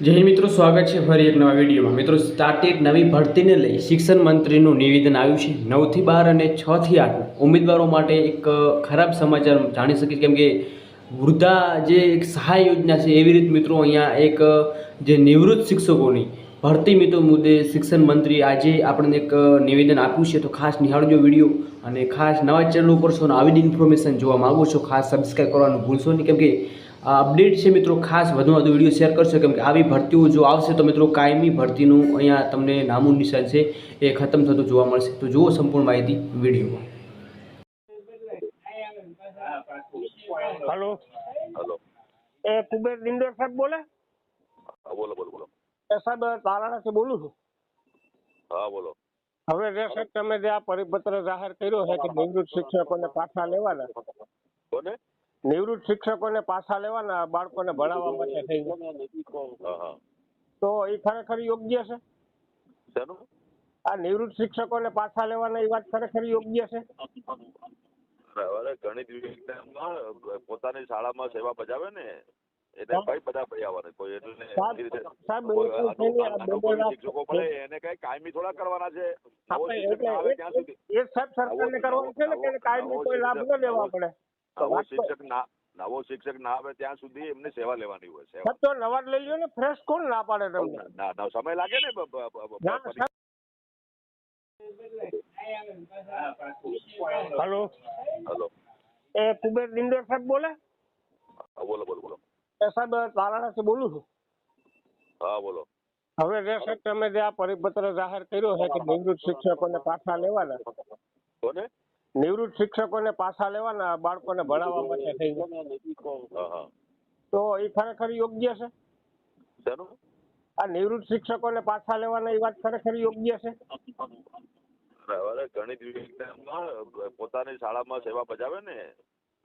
જય મિત્રો, સ્વાગત છે ફરી એક નવા વિડીયોમાં. મિત્રો સ્ટાર્ટેડ નવી ભરતીને લઈ શિક્ષણ મંત્રીનું નિવેદન આવ્યું છે નવથી બાર અને છથી આઠ. ઉમેદવારો માટે એક ખરાબ સમાચાર જાણી શકીએ કેમ કે વૃદ્ધા જે એક સહાય યોજના છે, એવી રીતે મિત્રો, અહીંયા એક જે નિવૃત્ત શિક્ષકોની ભરતી મિત્રો મુદ્દે શિક્ષણ મંત્રી આજે આપણને એક નિવેદન આપ્યું છે. તો ખાસ નિહાળજો વીડિયો અને ખાસ નવા ચેનલ ઉપર છો આવી જ ઇન્ફોર્મેશન જોવા માગો છો, ખાસ સબસ્ક્રાઈબ કરવાનું ભૂલશો નહીં. કેમ કે અપડેટ છે મિત્રો ખાસ વધુમાં વધુ વીડિયો શેર કરશો. કેમ કે આવી ભરતીઓ જો આવશે તો મિત્રો કાયમી ભરતીનું અહીંયા તમને નામું નિશાન છે એ ખતમ થતું જોવા મળશે. તો જુઓ સંપૂર્ણ માહિતી વિડીયોમાં. હલો. હલો. એ કુબેર દિંડોર સાહેબ બોલે? બોલો બોલો બોલો. એ સાહેબ તારાણાથી બોલું છું. હા બોલો. હવે જે સાહેબ તમે જે આ પરિપત્ર જાહેર કર્યો છે કે નિવૃત્ત શિક્ષકોને પાછા લેવાના. કોને? નિવૃત્ત શિક્ષકોને પાછા લેવાના બાળકોને ભણાવવા માટે થઈ હા હા. તો એ ખરેખર યોગ્ય છે? આ નિવૃત્ત શિક્ષકોને પાછા લેવાના એ વાત ખરેખર યોગ્ય છે? ગણિત વિજ્ઞાનમાં પોતાની શાળામાં સેવા બજાવે ને એટલે કઈ બધા પર્યાવરણ કોઈ એટલે શિક્ષકો ભલે એને કઈ કાયમી થોડા કરવાના છે? એ સાહેબ સરકારને કરવાનું છે ને કે કાયમી કોઈ લાભ ન લેવા પડે? નવો શિક્ષક ના નવો શિક્ષક ના આવે ત્યાં સુધી એમને સેવા લેવાની હોય સેવા. તો નવા લઈ લ્યો ને ફ્રેશ કોણ ના પાડે તમને? ના ના સમય લાગે ને. હલો? હલો. એ કુબેર દિંડોર સાહેબ બોલે? બોલો બોલો બોલો. એ સાહેબ તારાણાથી બોલું છું. હા બોલો. હવે જે સાહેબ તમે જે આ પરિપત્ર જાહેર કર્યો છે કે નિવૃત્ત શિક્ષકોને પાછા લેવાના. કોને? નિવૃત્ત શિક્ષકોને પાછા લેવાના બાળકોને ભણાવવા માટે થઈ તો એ ખરેખર યોગ્ય છે? આ નિવૃત્ત શિક્ષકોને પાછા લેવાના એ વાત ખરેખર યોગ્ય છે? ગણિત વિજ્ઞાનમાં પોતાની શાળામાં સેવા બજાવે ને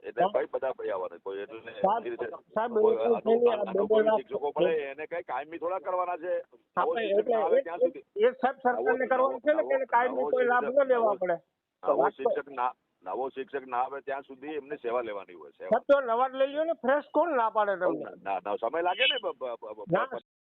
એટલે ભાઈ બધા ભાઈ આવવાના? કોઈ એટલે શિક્ષકો ભલે એને કઈ કાયમી થોડા કરવાના છે. એ સાહેબ સરકારને કરવાનું છે ને કે કાયમી કોઈ લાભ ન લેવા પડે? નવો શિક્ષક ના નવો શિક્ષક ના આવે ત્યાં સુધી એમને સેવા લેવાની હોય સેવા. તો નવા લઈ લ્યો ને ફ્રેશ કોણ ના પાડે તમને? ના ના સમય લાગે ને